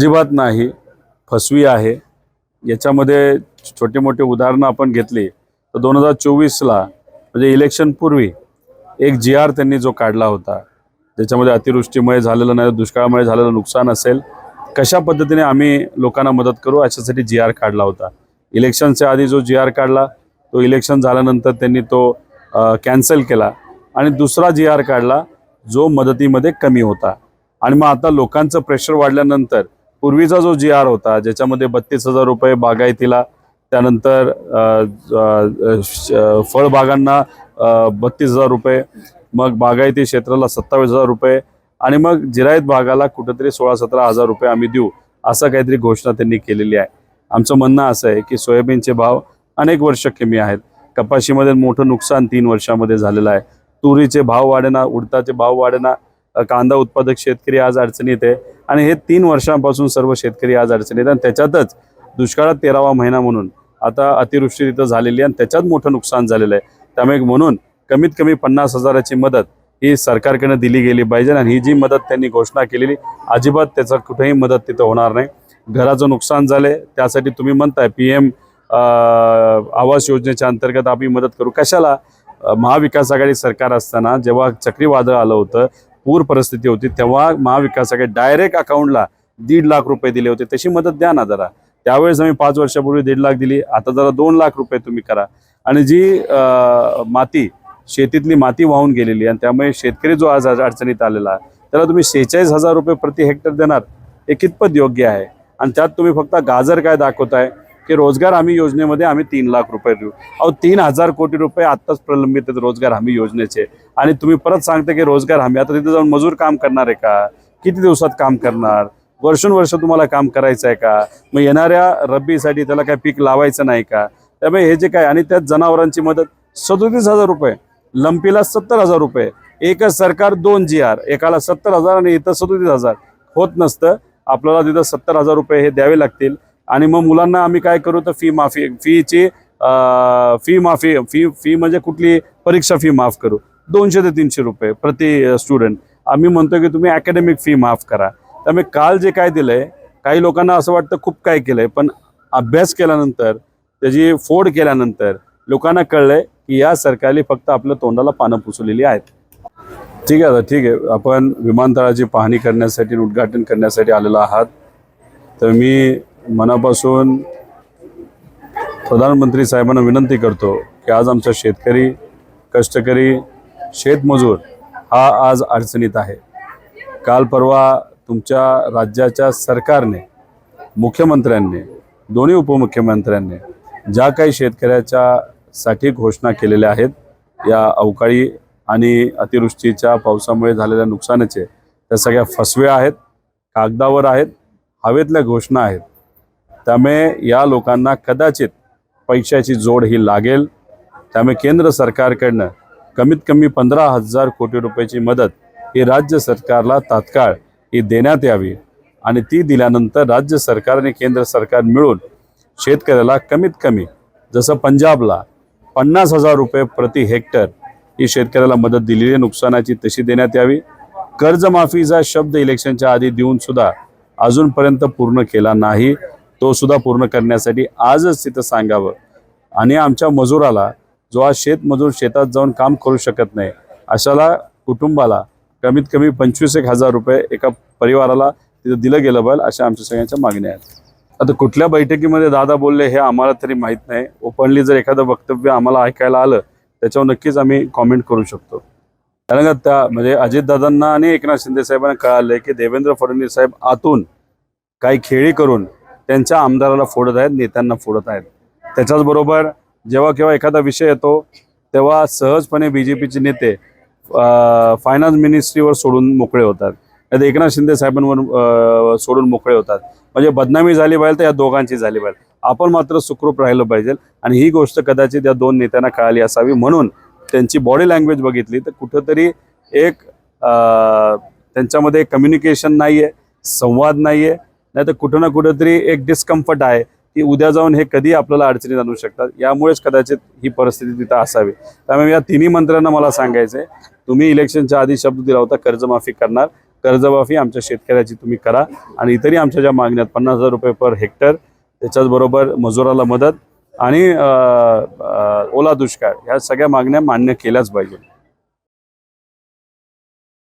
अजिबात नाही फसवी आहे. याच्यामध्ये छोटे मोठे उदाहरणं आपण घेतली. तर दोन हजार चोवीसला म्हणजे इलेक्शन पूर्वी एक जी आर त्यांनी जो काढला होता. ज्याच्यामध्ये अतिवृष्टीमुळे झालेलं नाही दुष्काळामुळे झालेलं नुकसान असेल कशा पद्धतीने आम्ही लोकांना मदत करू याच्यासाठी जी आर काढला होता. इलेक्शनच्या आधी जो जी आर काढला तो इलेक्शन झाल्यानंतर त्यांनी तो कॅन्सल केला. आणि दुसरा जी आर काढला जो मदतीमध्ये कमी होता. आणि मग आता लोकांचं प्रेशर वाढल्यानंतर पूर्वीचा जो जी आर होता ज्याच्यामध्ये बत्तीस हजार रुपये बागायतीला त्यानंतर श- फळबागांना बत्तीस हजार रुपये मग बागायती क्षेत्राला सत्तावीस हजार रुपये आणि मग जिरायत भागाला कुठंतरी सोळा सतरा हजार रुपये आम्ही देऊ असं काहीतरी घोषणा त्यांनी केलेली आहे. आमचं म्हणणं असं आहे की सोयाबीनचे भाव अनेक वर्ष कमी आहेत. कपाशीमध्ये मोठं नुकसान तीन वर्षामध्ये झालेलं आहे. तुरीचे भाव वाढेना उडताचे भाव वाढेना कांदा उत्पादक शेतकरी आज अडचणीत आहे. आणि हे तीन वर्षांपासून सर्व शेतकरी आज अडचणीत आहे आणि त्याच्यातच दुष्काळात तेरावा महिना म्हणून आता अतिवृष्टी तिथं झालेली आहे आणि त्याच्यात मोठं नुकसान झालेलं आहे. त्यामुळे म्हणून कमीत कमी पन्नास हजाराची मदत ही सरकारकडनं दिली गेली पाहिजे आणि ही जी मदत त्यांनी घोषणा केलेली अजिबात त्याचा कुठेही मदत तिथं होणार नाही. घराचं नुकसान झालंय त्यासाठी तुम्ही म्हणताय पी एम आवास योजनेच्या अंतर्गत आम्ही मदत करू. कशाला? महाविकास आघाडी सरकार असताना जेव्हा चक्रीवादळ आलं होतं पूर परिस्थिती होती तेव्हा महाविकास आघाडी डायरेक्ट अकाउंटला दीड लाख रुपये दिले होते. तशी मदत द्या ना जरा. त्यावेळेस आम्ही पाच वर्षापूर्वी दीड लाख दिली. आता जरा दोन लाख रुपये तुम्ही करा. आणि जी माती शेतीतली माती वाहून गेलेली आणि त्यामुळे शेतकरी जो आज अडचणीत आलेला आहे, त्याला तुम्ही शेहेचाळीस हजार रुपये प्रति हेक्टर देणार हे कितपत योग्य आहे? आणि त्यात तुम्ही फक्त गाजर काय दाखवताय की रोजगार हमी योजनेमध्ये आम्ही तीन लाख रुपये देऊ. अहो तीन हजार कोटी रुपये आत्ताच प्रलंबित आहेत रोजगार हमी योजनेचे. आणि तुम्ही परत सांगता की रोजगार हमी. आता तिथे जाऊन मजूर काम करणार आहे का? किती दिवसात काम करणार? वर्षानुवर्ष तुम्हाला काम करायचं आहे का? मग येणाऱ्या रब्बीसाठी त्याला काय पीक लावायचं नाही का? त्यामुळे हे जे काय आणि त्यात जनावरांची मदत सदोतीस हजार रुपये लंपीला सत्तर हजार रुपये. एकच सरकार दोन जी आर. एकाला सत्तर हजार आणि इथं सदोतीस हजार. होत नसतं. आपल्याला तिथं सत्तर हजार रुपये हे द्यावे लागतील. आणि मग मुलांना आम्ही काय करू? तर फी माफी फीची फी माफी फी फी म्हणजे कुठली परीक्षा फी माफ करू. दोनशे ते तीनशे रुपये प्रति स्टुडंट आम्ही म्हणतो की तुम्ही अकॅडमिक फी माफ करा. त्यामुळे काल जे काय दिलं आहे काही लोकांना असं वाटतं खूप काय आहे पण अभ्यास केल्यानंतर त्याची फोड केल्यानंतर लोकांना कळलंय की या सरकारने फक्त आपल्या तोंडाला पानं पुसवलेली आहेत. ठीक आहे ठीक आहे. आपण विमानतळाची पाहणी करण्यासाठी उद्घाटन करण्यासाठी आलेलो आहात. तर मी मनापासून प्रधानमंत्री साहेबांना विनंती करतो की आज आमचा शेतकरी कष्टकरी शेतमजूर हा आज अडचणीत आहे. काल परवा तुमच्या राज्याच्या सरकारने मुख्यमंत्र्यांनी दोन्ही उपमुख्यमंत्र्यांनी ज्या काही शेतकऱ्याच्या साठी घोषणा केलेल्या आहेत या अवकाळी आणि अतिवृष्टीच्या पावसामुळे झालेल्या नुकसानाचे त्या सगळ्या फसव्या आहेत कागदावर आहेत हवेतल्या घोषणा आहेत. त्यामुळे या लोकांना कदाचित पैशाची जोड ही लागेल. त्यामुळे केंद्र सरकारकडनं कमीत कमी पंधरा हजार कोटी रुपयाची मदत ही राज्य सरकारला तात्काळ ही देण्यात यावी आणि ती दिल्यानंतर राज्य सरकार आणि केंद्र सरकार मिळून शेतकऱ्याला कमीत कमी जसं पंजाबला पन्नास हजार रुपये प्रति हेक्टर ही शेतकऱ्याला मदत दिलेली आहे नुकसानाची तशी देण्यात यावी. कर्जमाफीचा शब्द इलेक्शनच्या आधी देऊन सुद्धा अजूनपर्यंत पूर्ण केला नाही. तो सुद्धा पूर्ण करण्यासाठी आजच तिथं सांगावं. आणि आमच्या मजुराला जो आज शेतमजूर शेतात जाऊन काम करू शकत नाही अशाला कुटुंबाला कमीत कमी पंचवीस एक हजार रुपये एका परिवाराला तिथं दिलं गेलं पाहिजे अशा आमच्या सगळ्यांच्या मागण्या आहेत. आता कुठल्या बैठकीमध्ये दादा बोलले हे आम्हाला तरी माहीत नाही. ओपनली जर एखादं वक्तव्य आम्हाला ऐकायला आलं त्याच्यावर नक्कीच आम्ही कॉमेंट करू शकतो. कारण का त्या म्हणजे अजितदादांना आणि एकनाथ शिंदे साहेबांना कळालं की देवेंद्र फडणवीस साहेब आतून काही खेळी करून त्यांच्या आमदाराला फोडत आहेत नेत्यांना फोडत आहेत. त्याच्याचबरोबर जेव्हा केव्हा एखादा विषय येतो तेव्हा सहजपणे बी जे पीचे नेते फायनान्स मिनिस्ट्रीवर सोडून मोकळे होतात. नाही एकनाथ शिंदे साहेबांवर सोडून मोकळे होतात. म्हणजे बदनामी झाली पाहिजे तर या दोघांची झाली पाहिजे. आपण मात्र सुखरूप राहिलं पाहिजे आणि ही गोष्ट कदाचित या दोन नेत्यांना कळाली असावी म्हणून त्यांची बॉडी लँग्वेज बघितली तर कुठंतरी एक त्यांच्यामध्ये कम्युनिकेशन नाही आहे संवाद नाही आहे नाही तर कुठं ना कुठंतरी एक डिस्कम्फर्ट आहे. की उद्या जाऊन हे कधी आपल्याला अडचणीत आणू शकतात? यामुळेच कदाचित ही परिस्थिती तिथं असावी. त्यामुळे या तिन्ही मंत्र्यांना मला सांगायचं आहे तुम्ही इलेक्शनच्या आधी शब्द दिला होता कर्जमाफी करणार. कर्जमाफी आमच्या शेतकऱ्याची तुम्ही करा. आणि इतरही आमच्या ज्या मागण्या आहेत पन्नास हजार रुपये पर हेक्टर त्याच्याचबरोबर मजुराला मदत आणि ओला दुष्काळ ह्या सगळ्या मागण्या मान्य केल्याच पाहिजे